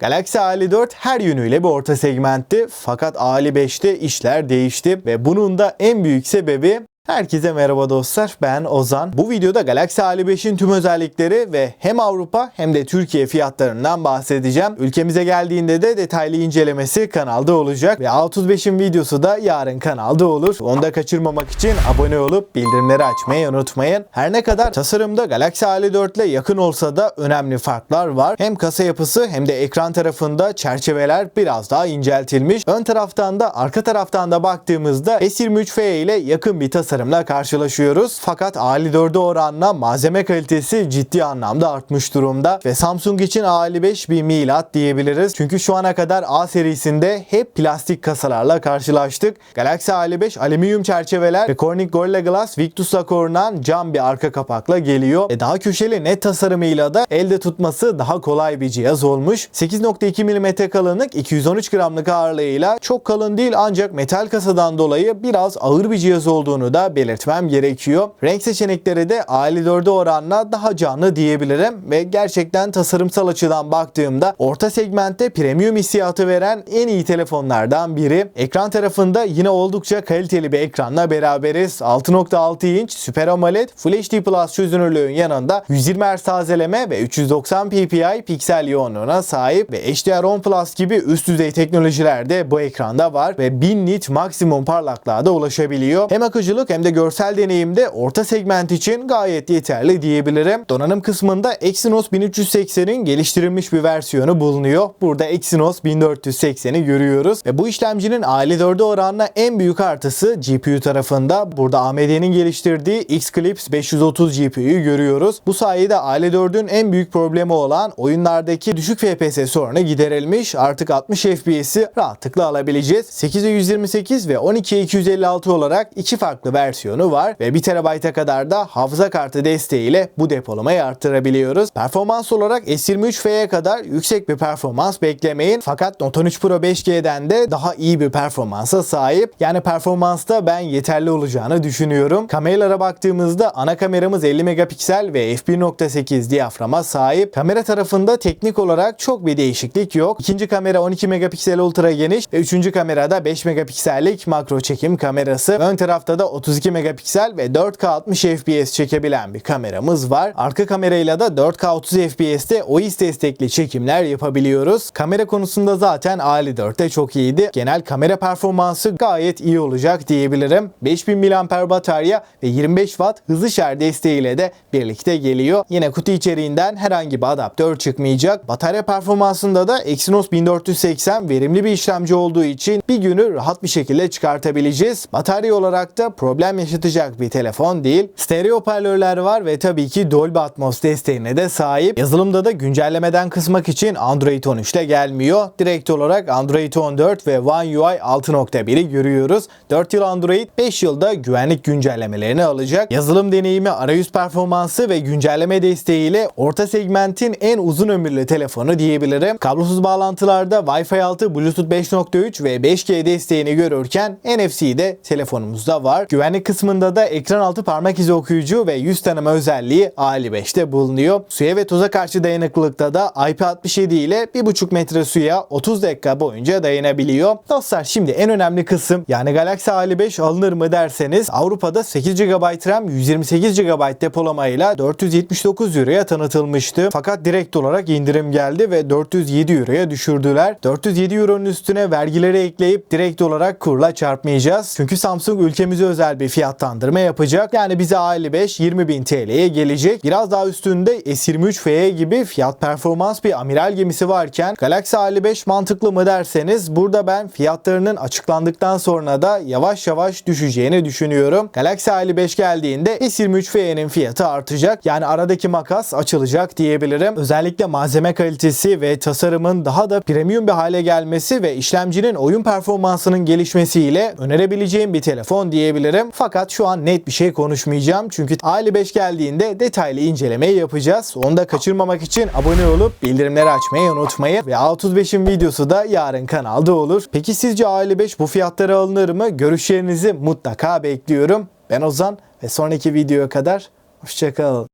Galaxy A54 her yönüyle bir orta segmentti. Fakat A55'te işler değişti ve bunun da en büyük sebebi Herkese merhaba dostlar ben Ozan. Bu videoda Galaxy A55'in tüm özellikleri ve hem Avrupa hem de Türkiye fiyatlarından bahsedeceğim. Ülkemize geldiğinde de detaylı incelemesi kanalda olacak ve A35'in videosu da yarın kanalda olur. Onu da kaçırmamak için abone olup bildirimleri açmayı unutmayın. Her ne kadar tasarımda Galaxy A54 ile yakın olsa da önemli farklar var. Hem kasa yapısı hem de ekran tarafında çerçeveler biraz daha inceltilmiş. Ön taraftan da arka taraftan da baktığımızda S23F ile yakın bir tasarımla karşılaşıyoruz. Fakat A54'e oranla malzeme kalitesi ciddi anlamda artmış durumda ve Samsung için A55 bir milat diyebiliriz. Çünkü şu ana kadar A serisinde hep plastik kasalarla karşılaştık. Galaxy A55 alüminyum çerçeveler ve Corning Gorilla Glass Victus'la korunan cam bir arka kapakla geliyor. E daha köşeli net tasarımıyla da elde tutması daha kolay bir cihaz olmuş. 8.2 mm kalınlık 213 gramlık ağırlığıyla çok kalın değil ancak metal kasadan dolayı biraz ağır bir cihaz olduğunu da belirtmem gerekiyor. Renk seçenekleri de A54'e oranla daha canlı diyebilirim ve gerçekten tasarımsal açıdan baktığımda orta segmentte premium hissiyatı veren en iyi telefonlardan biri. Ekran tarafında yine oldukça kaliteli bir ekranla beraberiz. 6.6 inç Super AMOLED Full HD Plus çözünürlüğün yanında 120 Hz tazeleme ve 390 ppi piksel yoğunluğuna sahip ve HDR10 Plus gibi üst düzey teknolojiler de bu ekranda var ve 1000 nit maksimum parlaklığa da ulaşabiliyor. Hem akıcılık hem de görsel deneyimde orta segment için gayet yeterli diyebilirim. Donanım kısmında Exynos 1380'in geliştirilmiş bir versiyonu bulunuyor. Burada Exynos 1480'i görüyoruz ve bu işlemcinin A54'e oranla en büyük artısı GPU tarafında. Burada AMD'nin geliştirdiği X-Clips 530 GPU'yu görüyoruz. Bu sayede A54'ün en büyük problemi olan oyunlardaki düşük FPS sorunu giderilmiş. Artık 60 FPS'i rahatlıkla alabileceğiz. 8'e 128 ve 12'ye 256 olarak iki farklı versiyonu var ve 1 TB'a kadar da hafıza kartı desteğiyle bu depolamayı arttırabiliyoruz. Performans olarak S23F'ye kadar yüksek bir performans beklemeyin. Fakat Note 13 Pro 5G'den de daha iyi bir performansa sahip. Yani performansta ben yeterli olacağını düşünüyorum. Kameralara baktığımızda ana kameramız 50 megapiksel ve f1.8 diyaframa sahip. Kamera tarafında teknik olarak çok bir değişiklik yok. İkinci kamera 12 megapiksel ultra geniş ve üçüncü kamerada 5 megapiksellik makro çekim kamerası. Ön tarafta da 32 megapiksel ve 4K 60 FPS çekebilen bir kameramız var. Arka kamerayla da 4K 30 FPS'te OIS destekli çekimler yapabiliyoruz. Kamera konusunda zaten A54'te çok iyiydi. Genel kamera performansı gayet iyi olacak diyebilirim. 5000 mAh batarya ve 25 Watt hızlı şarj desteğiyle de birlikte geliyor. Yine kutu içeriğinden herhangi bir adaptör çıkmayacak. Batarya performansında da Exynos 1480 verimli bir işlemci olduğu için bir günü rahat bir şekilde çıkartabileceğiz. Batarya olarak da problem yaşatacak bir telefon değil. Stereo hoparlörler var ve tabii ki Dolby Atmos desteğine de sahip. Yazılımda da güncellemeden kısmak için Android 13 ile gelmiyor. Direkt olarak Android 14 ve One UI 6.1'i görüyoruz. 4 yıl Android, 5 yılda güvenlik güncellemelerini alacak. Yazılım deneyimi, arayüz performansı ve güncelleme desteğiyle orta segmentin en uzun ömürlü telefonu diyebilirim. Kablosuz bağlantılarda Wi-Fi 6, Bluetooth 5.3 ve 5G desteğini görürken NFC de telefonumuzda var. Güvenlik kısmında da ekran altı parmak izi okuyucu ve yüz tanıma özelliği A55'te bulunuyor. Suya ve toza karşı dayanıklılıkta da IP67 ile 1,5 metre suya 30 dakika boyunca dayanabiliyor. Dostlar şimdi en önemli kısım yani Galaxy A55 alınır mı derseniz Avrupa'da 8 GB RAM 128 GB depolamayla 479 Euro'ya tanıtılmıştı. Fakat direkt olarak indirim geldi ve 407 Euro'ya düşürdüler. 407 Euro'nun üstüne vergileri ekleyip direkt olarak kurla çarpmayacağız. Çünkü Samsung ülkemize özel bir fiyatlandırma yapacak. Yani bize A55 20.000 TL'ye gelecek. Biraz daha üstünde S23FE gibi fiyat performans bir amiral gemisi varken Galaxy A55 mantıklı mı derseniz burada ben fiyatlarının açıklandıktan sonra da yavaş yavaş düşeceğini düşünüyorum. Galaxy A55 geldiğinde S23FE'nin fiyatı artacak. Yani aradaki makas açılacak diyebilirim. Özellikle malzeme kalitesi ve tasarımın daha da premium bir hale gelmesi ve işlemcinin oyun performansının gelişmesiyle önerebileceğim bir telefon diyebilirim. Fakat şu an net bir şey konuşmayacağım. Çünkü A55 geldiğinde detaylı incelemeyi yapacağız. Onu da kaçırmamak için abone olup bildirimleri açmayı unutmayın. Ve A35'in videosu da yarın kanalda olur. Peki sizce A55 bu fiyatlara alınır mı? Görüşlerinizi mutlaka bekliyorum. Ben Ozan ve sonraki videoya kadar hoşçakalın.